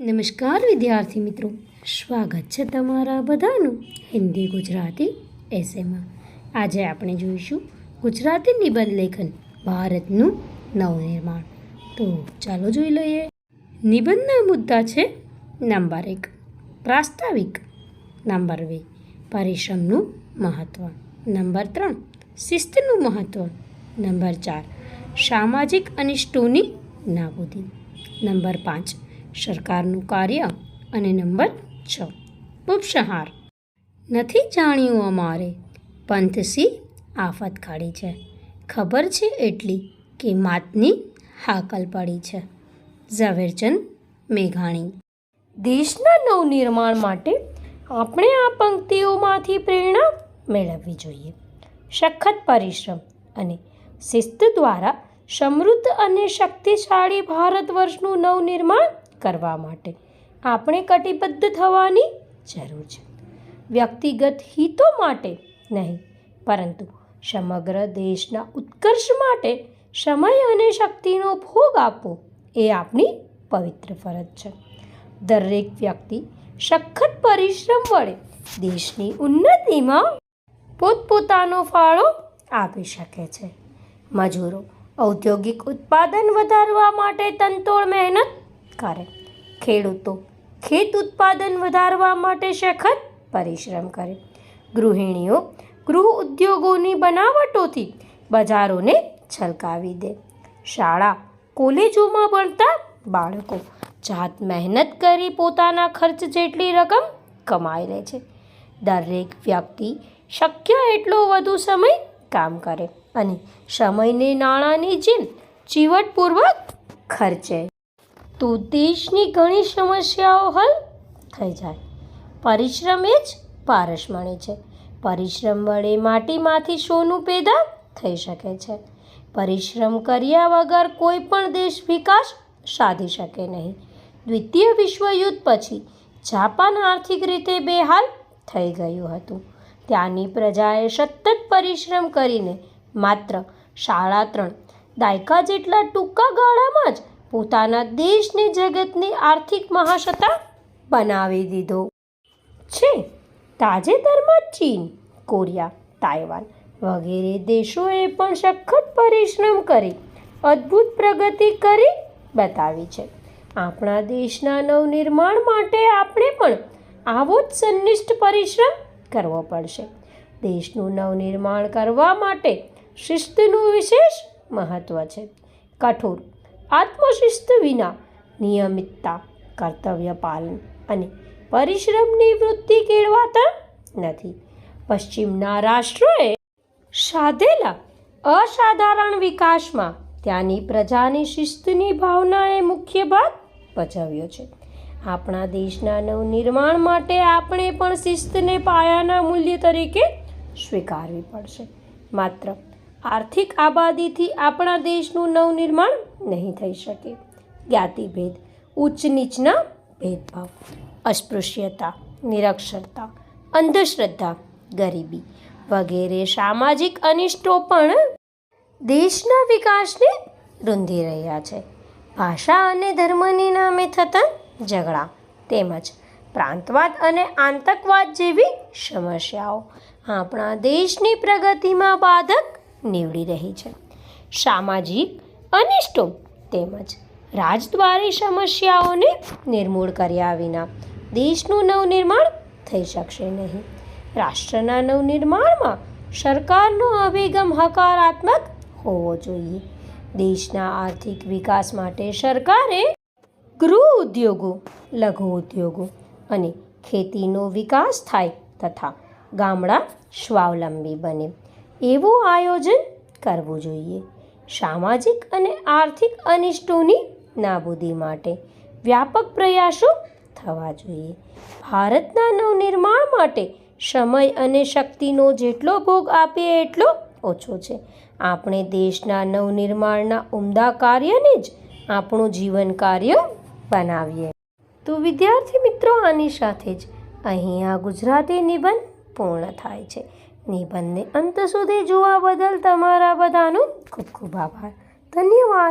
નમસ્કાર વિદ્યાર્થી મિત્રો. સ્વાગત છે તમારા બધાનું હિન્દી ગુજરાતી એસેમાં આજે આપણે જોઈશું ગુજરાતી નિબંધ લેખન ભારતનું નવનિર્માણ. તો ચાલો જોઈ લઈએ. નિબંધના મુદ્દા છે નંબર એક, પ્રાસ્તાવિક. નંબર બે, પરિશ્રમનું મહત્ત્વ નંબર ત્રણ, શિસ્તનું મહત્ત્વ નંબર ચાર, સામાજિક અનિષ્ટોની નાબૂદી. નંબર પાંચ સરકારનું કાર્ય અને નંબર છ. ઉપસંહાર નથી જાણ્યું અમારે. પંથસી આફત કાઢી છે. ખબર છે એટલી કે માતની હાકલ પડી છે. ઝવેરચંદ મેઘાણી. દેશના નવનિર્માણ માટે આપણે આ પંક્તિઓમાંથી પ્રેરણા મેળવવી જોઈએ. સખત પરિશ્રમ અને શિસ્ત દ્વારા સમૃદ્ધ અને શક્તિશાળી ભારત વર્ષનું નવનિર્માણ કરવા માટે. આપણે કટિબદ્ધ થવાની જરૂર છે. વ્યક્તિગત હિતો માટે નહીં, પરંતુ સમગ્ર દેશના ઉત્કર્ષ માટે સમય અને શક્તિનો ભોગ આપવો એ આપણી પવિત્ર ફરજ છે. દરેક વ્યક્તિ સખત પરિશ્રમ વડે દેશની ઉન્નતિમાં પોતપોતાનો ફાળો આપી શકે છે. મજૂરો ઔદ્યોગિક ઉત્પાદન વધારવા માટે તનતોડ મહેનત કરે ખેડૂતો ખેત ઉત્પાદન વધારવા માટે સખત પરિશ્રમ કરે. ગૃહિણીઓ ગૃહ ઉદ્યોગોની બનાવટોથી બજારોને છલકાવી દે. શાળા કોલેજોમાં ભણતા બાળકો જાત મહેનત કરી પોતાના ખર્ચ જેટલી રકમ કમાઈ લે છે. દરેક વ્યક્તિ શક્ય એટલો વધુ સમય કામ કરે અને સમયને નાણાંની જેમ ચીવટપૂર્વક ખર્ચે. તો દેશની ઘણી સમસ્યાઓ હલ થઈ જાય. પરિશ્રમ એ જ પારસમણી છે. પરિશ્રમ વડે માટીમાંથી સોનું પેદા થઈ શકે છે. પરિશ્રમ કર્યા વગર કોઈ પણ દેશ વિકાસ સાધી શકે નહીં. દ્વિતીય વિશ્વયુદ્ધ પછી જાપાન આર્થિક રીતે બેહાલ થઈ ગયું હતું. ત્યાંની પ્રજાએ સતત પરિશ્રમ કરીને માત્ર સાડા ત્રણ, દાયકા જેટલા ટૂંકા ગાળામાં જ પોતાના દેશને જગતની આર્થિક મહાસત્તા બનાવી દીધો. છે. તાજેતરમાં ચીન, કોરિયા, તાઇવાન વગેરે દેશોએ પણ સખત પરિશ્રમ કરી, અદ્ભુત પ્રગતિ કરી બતાવી છે. આપણા દેશના નવનિર્માણ માટે આપણે પણ આવો જ સંનિષ્ઠ પરિશ્રમ કરવો પડશે. દેશનું નવનિર્માણ કરવા માટે શિસ્તનું વિશેષ મહત્ત્વ છે. કઠોર આત્મશિસ્ત વિના નિયમિતતા કર્તવ્ય પાલન અને પરિશ્રમની વૃત્તિ કેળવાતા નથી. પશ્ચિમના રાષ્ટ્રોએ સાધેલા અસાધારણ વિકાસમાં ત્યાંની પ્રજાની શિસ્તની ભાવનાએ મુખ્ય ભાગ ભજવ્યો છે. આપણા દેશના નવનિર્માણ માટે આપણે પણ શિસ્તને પાયાના મૂલ્ય તરીકે સ્વીકારવી પડશે. માત્ર આર્થિક આબાદીથી આપણા દેશનું નવનિર્માણ નહીં થઈ શકે. જ્ઞાતિભેદ ઉચ્ચ નીચના ભેદભાવ, અસ્પૃશ્યતા, નિરક્ષરતા, અંધશ્રદ્ધા, ગરીબી વગેરે સામાજિક અનિષ્ટો પણ દેશના વિકાસને રૂંધી રહ્યા છે. ભાષા અને ધર્મની નામે થતા ઝઘડા તેમજ પ્રાંતવાદ અને આતંકવાદ જેવી સમસ્યાઓ આપણા દેશની પ્રગતિમાં બાધક નીવડી રહી છે. સામાજિક અનિષ્ટો તેમજ રાજદ્વારી સમસ્યાઓને નિર્મૂળ કર્યા વિના દેશનું નવનિર્માણ થઈ શકશે નહીં. રાષ્ટ્રના નવનિર્માણમાં સરકારનો અભિગમ હકારાત્મક હોવો જોઈએ. દેશના આર્થિક વિકાસ માટે સરકારે ગૃહ ઉદ્યોગો, લઘુ ઉદ્યોગો અને ખેતીનો વિકાસ થાય તથા ગામડા સ્વાવલંબી બને. એવું આયોજન કરવું જોઈએ. સામાજિક અને આર્થિક અનિષ્ટોની નાબૂદી માટે વ્યાપક પ્રયાસો થવા જોઈએ. ભારતના નવનિર્માણ માટે સમય અને શક્તિનો જેટલો ભોગ આપીએ એટલો ઓછો છે. આપણે દેશના નવનિર્માણના ઉમદા કાર્યને જ આપણું જીવન કાર્ય બનાવીએ. તો વિદ્યાર્થી મિત્રો, આની સાથે જ અહીં આ ગુજરાતી નિબંધ પૂર્ણ થાય છે. નિબંધને અંત સુધી જોવા બદલ તમારા બધાનો ખૂબ ખૂબ આભાર. ધન્યવાદ.